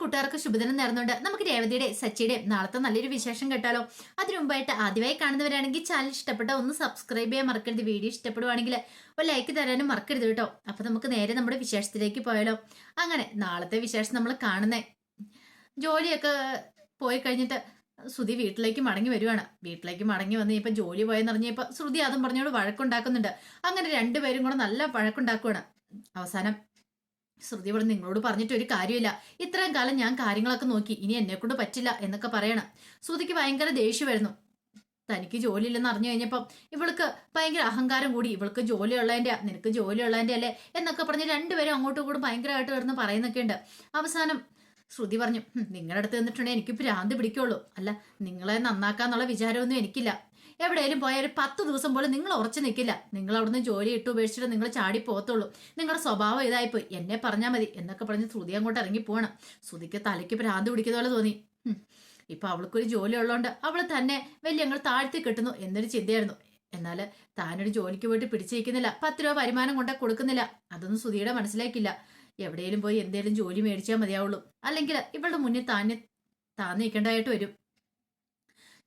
കൂട്ടുകാർക്ക് ശുഭദിനം നേർന്നുകൊണ്ട് നമുക്ക് രേവതിയുടെ സച്ചിയുടെ നാളത്തെ നല്ലൊരു വിശേഷം കേട്ടാലോ. അതിനു മുമ്പായിട്ട് ആദ്യമായി കാണുന്നവരാണെങ്കിൽ ചാനൽ ഇഷ്ടപ്പെട്ട ഒന്ന് സബ്സ്ക്രൈബ് ചെയ്യാൻ മറക്കരുത്. വീഡിയോ ഇഷ്ടപ്പെടുവാണെങ്കിൽ ഒരു ലൈക്ക് തരാനും മറക്കരുത് കേട്ടോ. അപ്പൊ നമുക്ക് നേരെ നമ്മുടെ വിശേഷത്തിലേക്ക് പോയാലോ. അങ്ങനെ നാളത്തെ വിശേഷം നമ്മൾ കാണുന്നേ. ജോലിയൊക്കെ പോയി കഴിഞ്ഞിട്ട് ശ്രുതി വീട്ടിലേക്ക് മടങ്ങി വരുവാണ്. വീട്ടിലേക്ക് മടങ്ങി വന്ന് ഇപ്പൊ ജോലി പോയെന്ന് പറഞ്ഞപ്പോ ശ്രുതി അതും പറഞ്ഞോട് വഴക്കുണ്ടാക്കുന്നുണ്ട്. അങ്ങനെ രണ്ടുപേരും കൂടെ നല്ല വഴക്കുണ്ടാക്കുവാണ്. അവസാനം ശ്രുതി ഇവിടെ നിങ്ങളോട് പറഞ്ഞിട്ട് ഒരു കാര്യമില്ല. ഇത്രയും കാലം ഞാൻ കാര്യങ്ങളൊക്കെ നോക്കി. ഇനി എന്നെ കൊണ്ട് പറ്റില്ല എന്നൊക്കെ പറയണം. ശ്രുതിക്ക് ഭയങ്കര ദേഷ്യം വരുന്നു. തനിക്ക് ജോലിയില്ലെന്ന് അറിഞ്ഞു കഴിഞ്ഞപ്പം ഇവൾക്ക് ഭയങ്കര അഹങ്കാരം കൂടി. ഇവൾക്ക് ജോലിയുള്ളതിന്റെ നിനക്ക് ജോലിയുള്ളതിന്റെ അല്ലേ എന്നൊക്കെ പറഞ്ഞ് രണ്ടുപേരും അങ്ങോട്ടും ഇങ്ങോട്ടും ഭയങ്കരമായിട്ട് കിടന്ന് പറയുന്നൊക്കെ ഉണ്ട്. അവസാനം ശ്രുതി പറഞ്ഞു നിങ്ങളുടെ അടുത്ത് നിന്നിട്ടുണ്ടെങ്കിൽ എനിക്ക് ഭ്രാന്ത് പിടിക്കുള്ളൂ. അല്ല നിങ്ങളെ നന്നാക്കാന്നുള്ള വിചാരമൊന്നും എനിക്കില്ല. എവിടെയെങ്കിലും പോയാൽ ഒരു പത്ത് ദിവസം പോലും നിങ്ങൾ ഉറച്ചു നിൽക്കില്ല. നിങ്ങൾ അവിടുന്ന് ജോലി ഇട്ട് ഉപേക്ഷിച്ചിട്ട് നിങ്ങൾ ചാടി പോകത്തുള്ളൂ. നിങ്ങളുടെ സ്വഭാവം ഇതായിപ്പോയി. എന്നെ പറഞ്ഞാൽ മതി. എന്നൊക്കെ പറഞ്ഞ് ശ്രുതി അങ്ങോട്ട് ഇറങ്ങി പോകണം ശ്രുതിക്ക് തലയ്ക്ക് ഭ്രാന്ത് പിടിക്കുന്ന പോലെ തോന്നി. ഇപ്പൊ അവൾക്കൊരു ജോലി ഉള്ളതുകൊണ്ട് അവൾ തന്നെ വലിയ ഞങ്ങൾ താഴ്ത്തി കിട്ടുന്നു എന്നൊരു ചിന്തയായിരുന്നു. എന്നാൽ താനൊരു ജോലിക്ക് പോയിട്ട് പിടിച്ചിരിക്കുന്നില്ല. പത്ത് രൂപ വരുമാനം കൊണ്ടേ കൊടുക്കുന്നില്ല. അതൊന്നും സുധിയുടെ മനസ്സിലാക്കില്ല എവിടെയെങ്കിലും പോയി എന്തെങ്കിലും ജോലി മേടിച്ചാൽ മതിയാവുള്ളൂ. അല്ലെങ്കിൽ ഇവളുടെ മുന്നിൽ താന് താന്നിരിക്കേണ്ടതായിട്ട് വരും.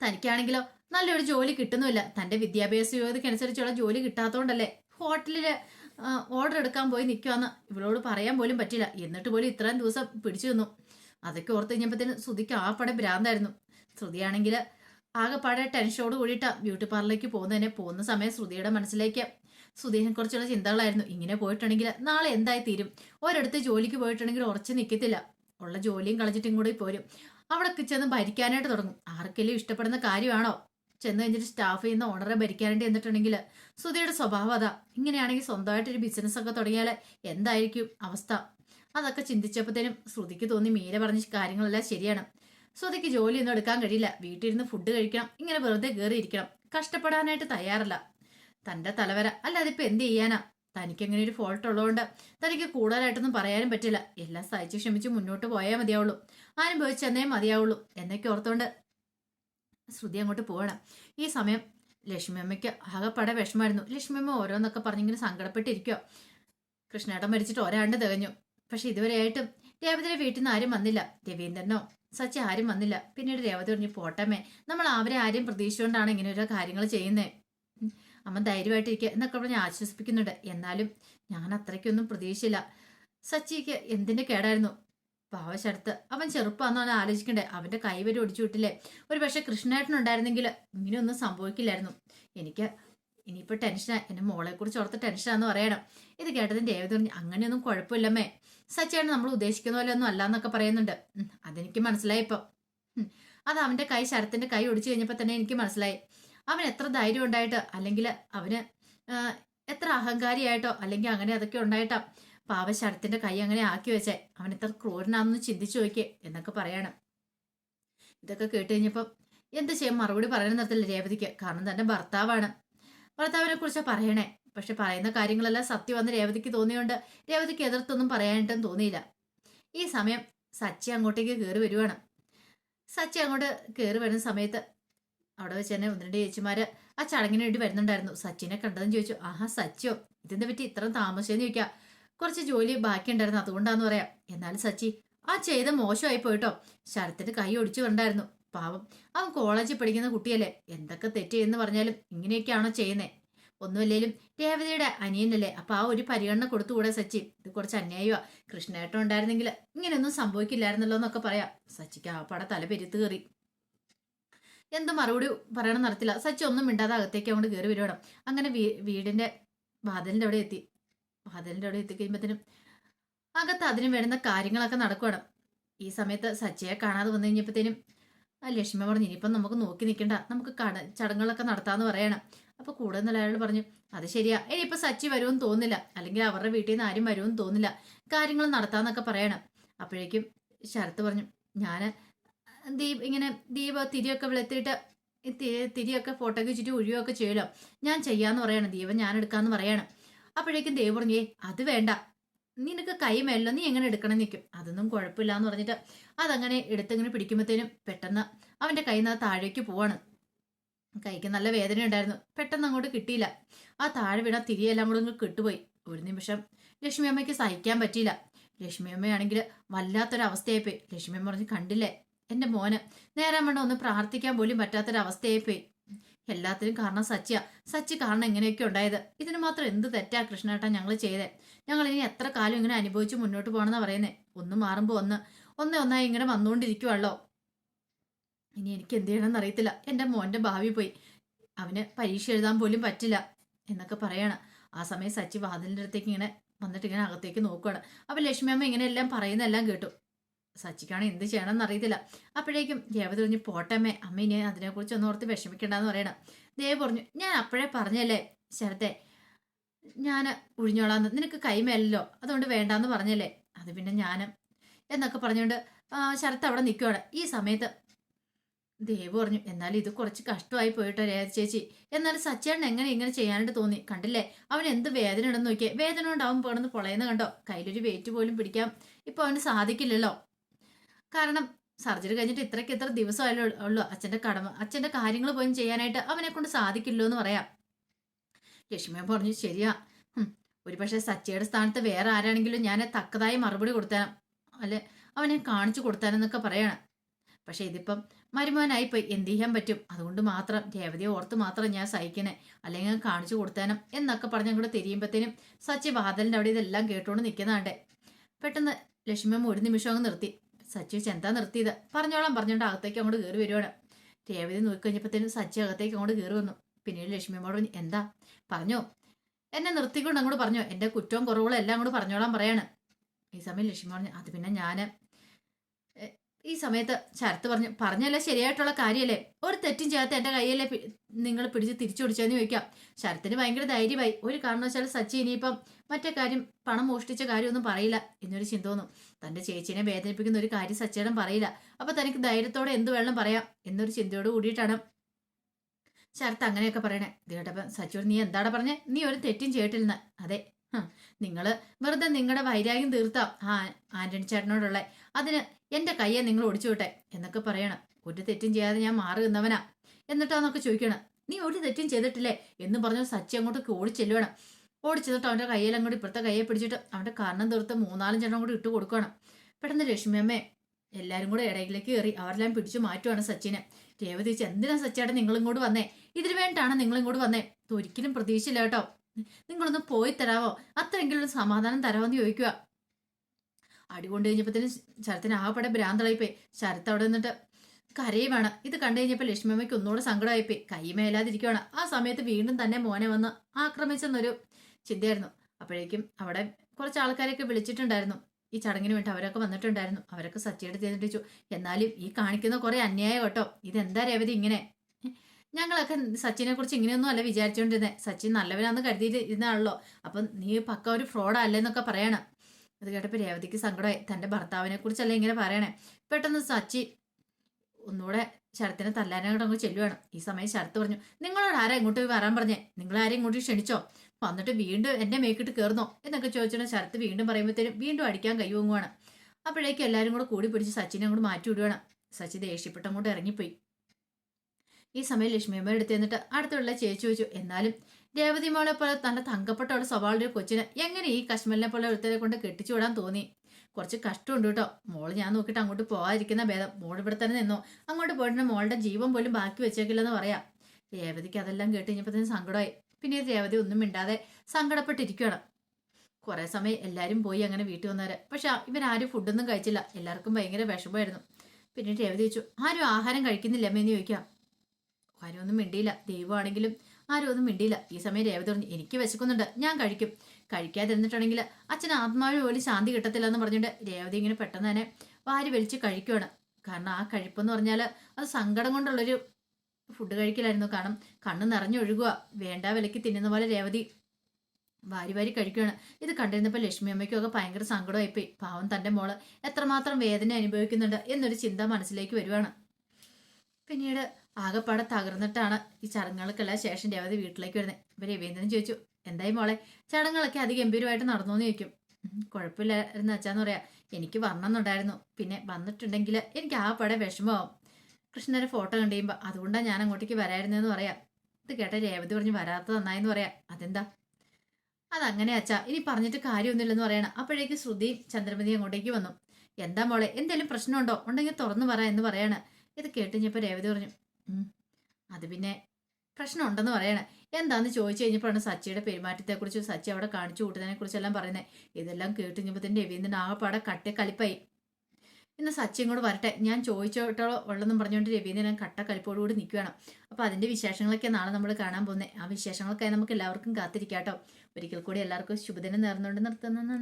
തനിക്കാണെങ്കിലോ നല്ലൊരു ജോലി കിട്ടുന്നുമില്ല. തന്റെ വിദ്യാഭ്യാസ യോഗ്യതയ്ക്കനുസരിച്ചുള്ള ജോലി കിട്ടാത്തതുകൊണ്ടല്ലേ ഹോട്ടലിൽ ഓർഡർ എടുക്കാൻ പോയി നിൽക്കുവാന്ന് ഇവളോട് പറയാൻ പോലും പറ്റില്ല. എന്നിട്ട് പോലും ഇത്രയും ദിവസം പിടിച്ചു നിന്നു. അതൊക്കെ ഓർത്ത് കഴിഞ്ഞപ്പോഴത്തേന് ശ്രുതിക്ക് ആ പടം ഭ്രാന്തായിരുന്നു. ശ്രുതിയാണെങ്കിൽ ആകെപ്പാടെ ടെൻഷനോട് കൂടിയിട്ടാണ് ബ്യൂട്ടി പാർലറിലേക്ക് പോകുന്നതിനെ പോകുന്ന സമയം ശ്രുതിയുടെ മനസ്സിലേക്ക് ശ്രുതിനെ കുറിച്ചുള്ള ചിന്തകളായിരുന്നു. ഇങ്ങനെ പോയിട്ടുണ്ടെങ്കിൽ നാളെ എന്തായി തീരും ഒരിടത്ത് ജോലിക്ക് പോയിട്ടുണ്ടെങ്കിൽ ഉറച്ചു നിൽക്കത്തില്ല ഉള്ള ജോലിയും കളഞ്ഞിട്ടും കൂടി പോരും. അവിടെ ചെന്ന് ഭരിക്കാനായിട്ട് തുടങ്ങും. ആർക്കെങ്കിലും ഇഷ്ടപ്പെടുന്ന കാര്യമാണോ? ചെന്ന് കഴിഞ്ഞിട്ട് സ്റ്റാഫ് ചെയ്യുന്ന ഓണറെ ഭരിക്കാനായിട്ട് എന്നിട്ടുണ്ടെങ്കിൽ സുധയുടെ സ്വഭാവം അതാ. ഇങ്ങനെയാണെങ്കിൽ സ്വന്തമായിട്ട് ഒരു ബിസിനസ് ഒക്കെ തുടങ്ങിയാൽ എന്തായിരിക്കും അവസ്ഥ? അതൊക്കെ ചിന്തിച്ചപ്പോഴത്തേനും ശ്രുതിക്ക് തോന്നി മീര പറഞ്ഞ കാര്യങ്ങളെല്ലാം ശരിയാണ്. ശ്രുതിക്ക് ജോലിയൊന്നും എടുക്കാൻ കഴിയില്ല. വീട്ടിലിരുന്ന് ഫുഡ് കഴിക്കണം. ഇങ്ങനെ വെറുതെ കയറി ഇരിക്കണം കഷ്ടപ്പെടാനായിട്ട് തയ്യാറല്ല. തന്റെ തലവര. അല്ല ഇപ്പൊ എന്ത് ചെയ്യാനാ? തനിക്ക് അങ്ങനെ ഒരു ഫോൾട്ട് ഉള്ളതുകൊണ്ട് തനിക്ക് കൂടുതലായിട്ടൊന്നും പറയാനും പറ്റില്ല. എല്ലാം സഹിച്ച് ക്ഷമിച്ച് മുന്നോട്ട് പോയാൽ മതിയാവുള്ളൂ. അനുഭവിച്ചെന്നേ മതിയാവുള്ളൂ എന്നൊക്കെ ഓർത്തോണ്ട് ശ്രുതി അങ്ങോട്ട് പോകണം ഈ സമയം ലക്ഷ്മി അമ്മയ്ക്ക് ആകെപ്പാടെ വിഷമായിരുന്നു ലക്ഷ്മി അമ്മ ഓരോന്നൊക്കെ പറഞ്ഞിങ്ങനെ സങ്കടപ്പെട്ടിരിക്കുക കൃഷ്ണേട്ടൻ മരിച്ചിട്ട് ഒരാണ്ട് തികഞ്ഞു. പക്ഷെ ഇതുവരെയായിട്ടും രേവതിയുടെ വീട്ടിൽ നിന്ന് ആരും വന്നില്ല. രവീന്ദ്രനോ സച്ചി ആരും വന്നില്ല. പിന്നീട് രേവതി പറഞ്ഞു പോട്ടമ്മേ നമ്മൾ അവരെ ആരെയും പ്രതീക്ഷിച്ചുകൊണ്ടാണ് ഇങ്ങനെ ഓരോ കാര്യങ്ങൾ ചെയ്യുന്നത് അമ്മ ധൈര്യമായിട്ടിരിക്കുക എന്നൊക്കെ പറഞ്ഞ് ആശ്വസിപ്പിക്കുന്നുണ്ട്. എന്നാലും ഞാൻ അത്രയ്ക്കൊന്നും പ്രതീക്ഷയില്ല സച്ചിക്ക് എന്തിന്റെ കേടായിരുന്നു? പാവശടുത്ത് അവൻ ചെറുപ്പമാണെന്ന് അവൻ ആലോചിക്കണ്ടേ? അവന്റെ കൈവരെ ഒടിച്ചു വിട്ടില്ലേ? ഒരു പക്ഷെ കൃഷ്ണേട്ടനുണ്ടായിരുന്നെങ്കിൽ ഇങ്ങനെയൊന്നും സംഭവിക്കില്ലായിരുന്നു. എനിക്ക് ഇനിയിപ്പോ ടെൻഷനാ. എന്റെ മോളെ കുറിച്ച് ഓർത്ത് ടെൻഷനാന്ന് പറയണം. ഇത് കേട്ടതിന് ദേവത പറഞ്ഞു അങ്ങനെയൊന്നും കുഴപ്പമില്ലമ്മേ. സച്ചിയാണ് നമ്മൾ ഉദ്ദേശിക്കുന്ന പോലെ ഒന്നും അല്ല എന്നൊക്കെ പറയുന്നുണ്ട്. അതെനിക്ക് മനസ്സിലായി ഇപ്പം. അത് അവന്റെ കൈ ശരത്തിന്റെ കൈ ഒടിച്ചു കഴിഞ്ഞപ്പോൾ തന്നെ എനിക്ക് മനസ്സിലായി. അവൻ എത്ര ധൈര്യം ഉണ്ടായിട്ട് അല്ലെങ്കിൽ അവന് എത്ര അഹങ്കാരിയായിട്ടോ അല്ലെങ്കിൽ അങ്ങനെ അതൊക്കെ ഉണ്ടായിട്ടാ. പാവ ശരത്തിന്റെ കൈ അങ്ങനെ ആക്കി വെച്ചേ. അവൻ എത്ര ക്രൂരനാണെന്ന് ചിന്തിച്ചു നോക്കിയേ എന്നൊക്കെ പറയാണ്. ഇതൊക്കെ കേട്ട് കഴിഞ്ഞപ്പം എന്ത് ചെയ്യും മറുപടി പറയാൻ നിർത്തില്ല രേവതിക്ക്. കാരണം തന്റെ ഭർത്താവാണ്. ഭർത്താവിനെ കുറിച്ച് പറയണേ. പക്ഷെ പറയുന്ന കാര്യങ്ങളെല്ലാം സത്യമെന്ന് രേവതിക്ക് തോന്നിയോണ്ട് രേവതിക്ക് എതിർത്തൊന്നും പറയാനായിട്ടും തോന്നിയില്ല. ഈ സമയം സച്ചി അങ്ങോട്ടേക്ക് കയറി വരുവാണ്. സച്ചി അങ്ങോട്ട് കയറി വരുന്ന സമയത്ത് അവിടെ വെച്ച് തന്നെ ഒന്ന് ചേച്ചിമാര് ആ ചടങ്ങിന് വേണ്ടി വരുന്നുണ്ടായിരുന്നു. സച്ചിനെ കണ്ടതെന്ന് ചോദിച്ചു ആഹാ സച്ചിയോ? ഇതിനെ പറ്റി? ഇത്രയും താമസിച്ചെന്ന് ചോദിക്കാം. കുറച്ച് ജോലി ബാക്കിയുണ്ടായിരുന്നു അതുകൊണ്ടാന്ന് പറയാം. എന്നാലും സച്ചി ആ ചെയ്ത മോശമായി പോയിട്ടോ? ശരത്തിന്റെ കൈ ഒടിച്ചു കണ്ടായിരുന്നു പാവം അവൻ കോളേജിൽ പഠിക്കുന്ന കുട്ടിയല്ലേ. എന്തൊക്കെ തെറ്റ് ചെയ്യുന്ന പറഞ്ഞാലും ഇങ്ങനെയൊക്കെയാണോ ചെയ്യുന്നേ? ഒന്നുമില്ലേലും രേവതിയുടെ അനിയനല്ലേ. അപ്പൊ ആ ഒരു പരിഗണന കൊടുത്തുകൂടെ സച്ചി? ഇത് കുറച്ച് അന്യായമാ. കൃഷ്ണേട്ടം ഉണ്ടായിരുന്നെങ്കിൽ ഇങ്ങനെയൊന്നും സംഭവിക്കില്ലായിരുന്നല്ലോ എന്നൊക്കെ പറയാം. സച്ചിക്ക് ആ പട തല പെരുത്ത് കയറി. എന്ത് മറുപടി പറയണം നടത്തില്ല. സച്ചി ഒന്നും മിണ്ടാതെ അകത്തേക്ക് അങ്ങോട്ട് കയറി വരുവാണ് അങ്ങനെ വീ വീടിന്റെ വാതിലിന്റെ അവിടെ എത്തി. വാതിലിന്റെ അവിടെ എത്തിക്കഴിയുമ്പത്തേനും അകത്ത് അതിന് വേണ്ടുന്ന കാര്യങ്ങളൊക്കെ നടക്കുവാണ്. ഈ സമയത്ത് സച്ചിയെ കാണാതെ വന്നു കഴിഞ്ഞപ്പോഴത്തേനും ലക്ഷ്മി പറഞ്ഞു ഇനിയിപ്പം നമുക്ക് നോക്കി നിൽക്കണ്ട. നമുക്ക് കട ചടങ്ങുകളൊക്കെ നടത്താമെന്ന് പറയണം. അപ്പൊ കൂടെ നിന്നുള്ള അയാൾ പറഞ്ഞു അത് ശരിയാ. ഇനിയിപ്പൊ സച്ചി വരുമെന്ന് തോന്നില്ല അല്ലെങ്കിൽ അവരുടെ വീട്ടിൽ നിന്ന് ആരും വരുമെന്ന് തോന്നില്ല കാര്യങ്ങൾ നടത്താന്നൊക്കെ പറയണം. അപ്പോഴേക്കും ശരത്ത് പറഞ്ഞു ഞാൻ ദീപ് ഇങ്ങനെ ദീപ തിരിയൊക്കെ വെളുത്തിട്ട് തിരിയൊക്കെ ഫോട്ടോ വെച്ചിട്ട് ഒഴിയുകയൊക്കെ ചെയ്യലോ ഞാൻ ചെയ്യാന്ന് പറയണം ദീപം ഞാൻ എടുക്കാന്ന് പറയണം. അപ്പോഴേക്കും ദേവ് പറഞ്ഞു ഏ അത് വേണ്ട. നിനക്ക് കൈ മേലോ നീ എങ്ങനെ എടുക്കണം നിൽക്കും അതൊന്നും കുഴപ്പമില്ല എന്ന് പറഞ്ഞിട്ട് അതങ്ങനെ എടുത്തിങ്ങനെ പിടിക്കുമ്പോഴത്തേനും പെട്ടെന്ന് അവന്റെ കൈ നിന്ന് താഴേക്ക് പോവാണ്. കൈക്ക് നല്ല വേദന ഉണ്ടായിരുന്നു. പെട്ടെന്ന് അങ്ങോട്ട് കിട്ടിയില്ല. ആ താഴെ വീണ തിരിയെല്ലാം കൂടെ അങ്ങ് കിട്ടുപോയി. ഒരു നിമിഷം ലക്ഷ്മി അമ്മയ്ക്ക് സഹിക്കാൻ പറ്റിയില്ല. ലക്ഷ്മിയമ്മയാണെങ്കിൽ വല്ലാത്തൊരവസ്ഥയായിപ്പോയി. ലക്ഷ്മിയമ്മ പറഞ്ഞ് കണ്ടില്ലേ എന്റെ മോന്. നേരം വേണ്ട ഒന്ന് പ്രാർത്ഥിക്കാൻ പോലും പറ്റാത്തൊരവസ്ഥയായിപ്പോയി. എല്ലാത്തിനും കാരണം സച്ചിയ. സച്ചി കാരണം എങ്ങനെയൊക്കെ ഉണ്ടായത്. ഇതിന് മാത്രം എന്ത് തെറ്റാ കൃഷ്ണേട്ടാ ഞങ്ങൾ ചെയ്തേ? ഞങ്ങൾ ഇനി എത്ര കാലം ഇങ്ങനെ അനുഭവിച്ച് മുന്നോട്ട് പോകണമെന്ന് പറയുന്നേ? ഒന്ന് മാറുമ്പോൾ ഒന്ന്. ഒന്ന് ഒന്നായി ഇങ്ങനെ വന്നുകൊണ്ടിരിക്കുവല്ലോ ഇനി എനിക്ക് എന്ത് ചെയ്യണമെന്ന് അറിയത്തില്ല എന്റെ മോന്റെ ഭാവി പോയി. അവന് പരീക്ഷ എഴുതാൻ പോലും പറ്റില്ല എന്നൊക്കെ പറയാണ്. ആ സമയം സച്ചി വാതിലിന്റെ അടുത്തേക്ക് ഇങ്ങനെ വന്നിട്ട് ഇങ്ങനെ അകത്തേക്ക് നോക്കുകയാണ് അപ്പോൾ ലക്ഷ്മി അമ്മ ഇങ്ങനെ എല്ലാം പറയുന്നതെല്ലാം കേട്ടു. സച്ചിക്കാണ് എന്ത് ചെയ്യണമെന്ന് അറിയത്തില്ല. അപ്പോഴേക്കും ദേവത പറഞ്ഞു പോട്ടമ്മേ അമ്മ അതിനെക്കുറിച്ച് ഒന്ന് ഓർത്ത് വിഷമിക്കണ്ടെന്ന് പറയണം. ദേവ് പറഞ്ഞു ഞാൻ അപ്പോഴേ പറഞ്ഞല്ലേ ശരത്തെ ഞാൻ ഒഴിഞ്ഞോളാന്ന് നിനക്ക് കൈമേലല്ലോ അതുകൊണ്ട് വേണ്ടാന്ന് പറഞ്ഞല്ലേ. അത് പിന്നെ ഞാൻ എന്നൊക്കെ പറഞ്ഞുകൊണ്ട് ശരത്ത് അവിടെ നിൽക്കുവാണ് ഈ സമയത്ത് ദേവ് പറഞ്ഞു എന്നാൽ ഇത് കുറച്ച് കഷ്ടമായി പോയിട്ടോ രേവ ചേച്ചി. എന്നാൽ സച്ചേട്ടൻ എങ്ങനെ ഇങ്ങനെ ചെയ്യാനായിട്ട് തോന്നി? കണ്ടില്ലേ? അവൻ എന്ത് വേദന ഉണ്ടെന്ന് നോക്കിയേ. വേദന കൊണ്ട് അവൻ പേടുന്ന് പൊളയുന്ന കണ്ടോ? കയ്യിലൊരു വെയിറ്റ് പോലും പിടിക്കാം ഇപ്പൊ അവന് സാധിക്കില്ലല്ലോ. കാരണം സർജറി കഴിഞ്ഞിട്ട് ഇത്രയ്ക്ക് ഇത്ര ദിവസമായാലേ ഉള്ളൂ അച്ഛന്റെ കടമ അച്ഛന്റെ കാര്യങ്ങൾ പോലും ചെയ്യാനായിട്ട് അവനെ കൊണ്ട് സാധിക്കില്ലോ എന്ന് പറയാം. ലക്ഷ്മിയെ പറഞ്ഞു ശരിയാ. ഒരു പക്ഷേ സച്ചയുടെ സ്ഥാനത്ത് വേറെ ആരാണെങ്കിലും ഞാൻ തക്കതായി മറുപടി കൊടുത്താനും അല്ലെ അവനെ കാണിച്ചു കൊടുത്താനെന്നൊക്കെ പറയാണ്. പക്ഷെ ഇതിപ്പം മരുമോനായിപ്പോയി എന്ത് ചെയ്യാൻ പറ്റും? അതുകൊണ്ട് മാത്രം രേവതിയെ ഓർത്ത് മാത്രം ഞാൻ സഹിക്കണേ. അല്ലെങ്കിൽ കാണിച്ചു കൊടുത്താനും. എന്നൊക്കെ പറഞ്ഞ് അങ്ങോട്ട് തിരിയുമ്പത്തേനും സച്ചി ബാദലിന്റെ അവിടെ ഇതെല്ലാം കേട്ടുകൊണ്ട് നിൽക്കുന്നതാണ്ടേ പെട്ടെന്ന് ലക്ഷ്മിയമ്മ ഒരു നിമിഷം അങ്ങ് നിർത്തി. സച്ചി ചെന്താ നിർത്തിയത്? പറഞ്ഞോളാം പറഞ്ഞോണ്ട് അകത്തേക്ക് അങ്ങോട്ട് കയറി വരുവാണ്. രേവതി നോക്കിക്കഴിഞ്ഞപ്പോഴത്തേനും സച്ചി അകത്തേക്ക് അങ്ങോട്ട് കയറി വന്നു. പിന്നീട് ലക്ഷ്മിയമ്മോട് പറഞ്ഞു എന്താ? പറഞ്ഞോ. എന്നെ നിർത്തിക്കൊണ്ട് അങ്ങോട്ട് പറഞ്ഞോ. എന്റെ കുറ്റവും കുറവുകളും എല്ലാം അങ്ങോട്ട് പറഞ്ഞോളാം പറയാണ്. ഈ സമയം ലക്ഷ്മി പറഞ്ഞു അത് പിന്നെ ഞാൻ ഈ സമയത്ത് ശരത്ത് പറഞ്ഞു പറഞ്ഞല്ലേ ശരിയായിട്ടുള്ള കാര്യമല്ലേ ഒരു തെറ്റും ചെയ്യാത്ത എന്റെ കയ്യല്ലേ നിങ്ങൾ പിടിച്ച് തിരിച്ചു പിടിച്ചതെന്ന് ചോദിക്കാം. ശരത്തിന് ഭയങ്കര ധൈര്യമായി. ഒരു കാരണവശാലും സച്ചി ഇനിയിപ്പം മറ്റേ കാര്യം പണം മോഷ്ടിച്ച കാര്യമൊന്നും പറയില്ല എന്നൊരു ചിന്ത തോന്നും തന്റെ ചേച്ചീനെ വേദനിപ്പിക്കുന്ന ഒരു കാര്യം സച്ചേടം പറയില്ല. അപ്പൊ തനിക്ക് ധൈര്യത്തോടെ എന്ത് വേണം പറയാം എന്നൊരു ചിന്തയോട് കൂടിയിട്ടാണ് ശരത്ത് അങ്ങനെയൊക്കെ പറയണേ. ഇത് കേട്ടപ്പം സച്ചിയോട് നീ എന്താടാ പറഞ്ഞേ? നീ ഒരു തെറ്റും ചെയ്തിട്ടില്ലെന്ന്. അതെ. നിങ്ങൾ വെറുതെ നിങ്ങളുടെ വൈരാഗ്യം തീർത്താം ആ ആന്റണി ചേട്ടനോടുള്ള. അതിന് എന്റെ കയ്യെ നിങ്ങൾ ഒടിച്ചു വിട്ടെ എന്നൊക്കെ പറയണം. ഒരു തെറ്റും ചെയ്യാതെ ഞാൻ മാറി നിന്നവനാ. എന്നിട്ടാന്നൊക്കെ ചോദിക്കണം. നീ ഒരു തെറ്റും ചെയ്തിട്ടില്ലേ? എന്ന് പറഞ്ഞു സച്ചി അങ്ങോട്ട് ഓടിച്ചെല്ലുവേണം ഓടിച്ചെന്നിട്ട് അവന്റെ കയ്യിൽ അങ്ങോട്ട് ഇപ്പുറത്തെ കയ്യെ പിടിച്ചിട്ട് അവന്റെ കാരണം തീർത്ത് മൂന്നാലും ചെണ്ണം കൂടി ഇട്ട് കൊടുക്കണം പെട്ടെന്ന് ലക്ഷ്മിയമ്മേ എല്ലാരും കൂടെ ഇടയിലേക്ക് കയറി അവരെല്ലാം പിടിച്ചു മാറ്റുവാണ് സച്ചിനെ. രേവതി ചോദിച്ചു എന്തിനാ സച്ചേട്ടൻ നിങ്ങൾ ഇങ്ങോട്ട് വന്നേ? ഇതിനു വേണ്ടിയിട്ടാണ് നിങ്ങൾ ഇങ്ങോട്ട് വന്നേ? ഒരിക്കലും പ്രതീക്ഷയില്ല കേട്ടോ. നിങ്ങളൊന്ന് പോയി തരാവോ? അത്രയെങ്കിലും സമാധാനം തരാമോന്ന് ചോദിക്കുക അടികൊണ്ട് കഴിഞ്ഞപ്പോഴത്തേനും ശരത്തിന് ആകെപ്പെടെ ഭ്രാന്തളായിപ്പോയി. ശരത്ത് അവിടെ നിന്നിട്ട് കരയുവാണ്. ഇത് കണ്ടു കഴിഞ്ഞപ്പോൾ ലക്ഷ്മിയമ്മയ്ക്ക് ഒന്നുകൂടെ സങ്കടമായിപ്പോയി. കൈ മേലാതിരിക്കുവാണ്. ആ സമയത്ത് വീണ്ടും തന്നെ മോനെ വന്ന് ആക്രമിച്ചെന്നൊരു ചിന്തയായിരുന്നു. അപ്പോഴേക്കും അവിടെ കുറച്ച് ആൾക്കാരെയൊക്കെ വിളിച്ചിട്ടുണ്ടായിരുന്നു. ഈ ചടങ്ങിന് വേണ്ടി അവരൊക്കെ വന്നിട്ടുണ്ടായിരുന്നു. അവരൊക്കെ സച്ചിയുടെ ചെയ്തിട്ടിച്ചു എന്നാലും ഈ കാണിക്കുന്ന കുറെ അന്യായം കേട്ടോ. ഇതെന്താ രേവതി ഇങ്ങനെ? ഞങ്ങളൊക്കെ സച്ചിനെ കുറിച്ച് ഇങ്ങനെയൊന്നും അല്ല വിചാരിച്ചുകൊണ്ടിരുന്നത് സച്ചിൻ നല്ലവനാന്ന് കരുതിയിട്ട് ഇരുന്നാണല്ലോ അപ്പം നീ പക്ക ഒരു ഫ്രോഡാ അല്ലെന്നൊക്കെ പറയണം. അത് കേട്ടപ്പോൾ രേവതിക്ക് സങ്കടമായി. തന്റെ ഭർത്താവിനെ കുറിച്ചല്ല ഇങ്ങനെ പറയണേ? പെട്ടെന്ന് സച്ചി ഒന്നുകൂടെ ശരത്തിനെ തല്ലാനായിട്ട് അങ്ങ് ചെല്ലുവാണ്. ഈ സമയം ശരത്ത് പറഞ്ഞു നിങ്ങളോട് ആരാ ഇങ്ങോട്ട് വരാൻ പറഞ്ഞേ? നിങ്ങൾ ആരെയും ഇങ്ങോട്ട് ക്ഷണിച്ചോ? വന്നിട്ട് വീണ്ടും എന്നെ മേക്കിട്ട് കയറുന്നോ എന്നൊക്കെ ചോദിച്ചിട്ട് ശരത്ത് വീണ്ടും പറയുമ്പോഴത്തേനും വീണ്ടും അടിക്കാൻ കൈവങ്ങുവാണ് അപ്പോഴേക്കും എല്ലാവരും കൂടെ കൂടി പിടിച്ച് സച്ചിനെ അങ്ങോട്ട് മാറ്റി വിടുവാണ്. സച്ചി ദേഷ്യപ്പെട്ടങ്ങോട്ട് ഇറങ്ങിപ്പോയി. ഈ സമയം ലക്ഷ്മിയമ്മ എടുത്ത് നിന്നിട്ട് അടുത്തുള്ള ചേച്ചി വെച്ചു എന്നാലും രേവതി മോളെ പോലെ തന്റെ തങ്കപ്പെട്ട ഒരു സ്വഭാവമുള്ള ഒരു കൊച്ചിനെ എങ്ങനെ ഈ കശ്മലിനെ പോലെ ഒരുത്തരെ കൊണ്ട് കെട്ടിച്ചു വിടാൻ തോന്നി? കുറച്ച് കഷ്ടമുണ്ട് കേട്ടോ. മോൾ ഞാൻ നോക്കിയിട്ട് അങ്ങോട്ട് പോകാതിരിക്കുന്ന ഭേദം. മോൾ ഇവിടെ തന്നെ നിന്നോ? അങ്ങോട്ട് പോയിട്ട് മോളുടെ ജീവൻ പോലും ബാക്കി വെച്ചേക്കില്ലെന്ന് പറയാം. രേവതിക്ക് അതെല്ലാം കേട്ട് കഴിഞ്ഞപ്പോൾ തന്നെ സങ്കടമായി. പിന്നെ രേവതി ഒന്നും മിണ്ടാതെ സങ്കടപ്പെട്ടിരിക്കുകയാണ്. കുറെ സമയം എല്ലാവരും പോയി അങ്ങനെ വീട്ടിൽ വന്നവരെ. പക്ഷെ ഇവരാരും ഫുഡൊന്നും കഴിച്ചില്ല. എല്ലാവർക്കും ഭയങ്കര വിഷമമായിരുന്നു. പിന്നെ രേവതി ചോദിച്ചു ആരും ആഹാരം കഴിക്കുന്നില്ല അമ്മേന്ന് ചോദിക്കാം. ആരും ഒന്നും മിണ്ടിയില്ല. ദൈവമാണെങ്കിലും ആരും ഒന്നും മിണ്ടിയില്ല. ഈ സമയം രേവതി പറഞ്ഞു എനിക്ക് വിശക്കുന്നുണ്ട്. ഞാൻ കഴിക്കും. കഴിക്കാതിരുന്നിട്ടുണ്ടെങ്കിൽ അച്ഛൻ ആത്മാവ് പോലും ശാന്തി കിട്ടത്തില്ല എന്ന് പറഞ്ഞിട്ട് രേവതി ഇങ്ങനെ പെട്ടെന്ന് തന്നെ വാരി വലിച്ച് കഴിക്കുവാണ്. കാരണം ആ കഴിപ്പെന്ന് പറഞ്ഞാൽ അത് സങ്കടം കൊണ്ടുള്ളൊരു ഫുഡ് കഴിക്കലായിരുന്നു. കാരണം കണ്ണ് നിറഞ്ഞൊഴുകുക വേണ്ട വിലക്ക് തിന്നുന്ന പോലെ രേവതി വാരി വാരി കഴിക്കുകയാണ് ഇത് കണ്ടിരുന്നപ്പോൾ ലക്ഷ്മി അമ്മയ്ക്കൊക്കെ ഭയങ്കര സങ്കടമായിപ്പോയി. പാവം തന്റെ മോൾ എത്രമാത്രം വേദന അനുഭവിക്കുന്നുണ്ട് എന്നൊരു ചിന്ത മനസ്സിലേക്ക് വരുവാണ്. പിന്നീട് ആകെപ്പാടെ തകർന്നിട്ടാണ് ഈ ചടങ്ങുകൾക്കെല്ലാം ശേഷം രേവതി വീട്ടിലേക്ക് വരുന്നത് ഇപ്പൊ രവീന്ദ്രൻ ചോദിച്ചു എന്തായി മോളെ? ചടങ്ങുകളൊക്കെ അതിഗംഭീരമായിട്ട് നടന്നു ചോദിക്കും. "ഉം, കുഴപ്പമില്ലായിരുന്നു അച്ഛാന്ന് പറയാ. എനിക്ക് വരണമെന്നുണ്ടായിരുന്നു പിന്നെ വന്നിട്ടുണ്ടെങ്കിൽ എനിക്ക് ആ പടം വിഷമമാവും. കൃഷ്ണന്റെ ഫോട്ടോ കണ്ടു കഴിയുമ്പോൾ അതുകൊണ്ടാണ് ഞാൻ അങ്ങോട്ടേക്ക് വരായിരുന്നെന്ന് പറയാം. ഇത് കേട്ട രേവതി പറഞ്ഞ് വരാത്ത നന്നായെന്ന് പറയാം. അതെന്താ? അതങ്ങനെ അച്ഛാ. ഇനി പറഞ്ഞിട്ട് കാര്യമൊന്നുമില്ലെന്ന് പറയണം. അപ്പോഴേക്ക് ശ്രുതിയും ചന്ദ്രമതി അങ്ങോട്ടേക്ക് വന്നു. എന്താ മോളെ? എന്തെങ്കിലും പ്രശ്നമുണ്ടോ? ഉണ്ടെങ്കിൽ തുറന്നു പറ എന്ന് പറയാണ്. ഇത് കേട്ടുകഴിഞ്ഞപ്പോൾ രേവതി പറഞ്ഞു അത് പിന്നെ പ്രശ്നമുണ്ടെന്ന് പറയണേ. എന്താന്ന് ചോദിച്ചു കഴിഞ്ഞപ്പോഴാണ് സച്ചിയുടെ പെരുമാറ്റത്തെക്കുറിച്ച് സച്ചി അവിടെ കാണിച്ചു കൂട്ടുന്നതിനെ കുറിച്ചെല്ലാം പറയുന്നത് ഇതെല്ലാം കേട്ട് കഴിഞ്ഞപ്പോൾ തന്നെ രവീന്ദ്രൻ ആകെപ്പാടെ കട്ടെ കളിപ്പായി ഇന്ന് സച്ചിയും കൂടെ വരട്ടെ. ഞാൻ ചോദിച്ചോട്ടോ ഉള്ളതെന്നും പറഞ്ഞുകൊണ്ട് രവീന്ദ്രൻ കട്ട കളിപ്പോടുകൂടി നിൽക്കുകയാണ് അപ്പോൾ അതിന്റെ വിശേഷങ്ങളൊക്കെ നാളെ നമ്മൾ കാണാൻ പോകുന്നത് ആ വിശേഷങ്ങളൊക്കെ നമുക്ക് എല്ലാവർക്കും കാത്തിരിക്കാം കേട്ടോ ഒരിക്കൽ കൂടി എല്ലാവർക്കും ശുഭദിനം നേർന്നുകൊണ്ട് നിർത്തുന്നു.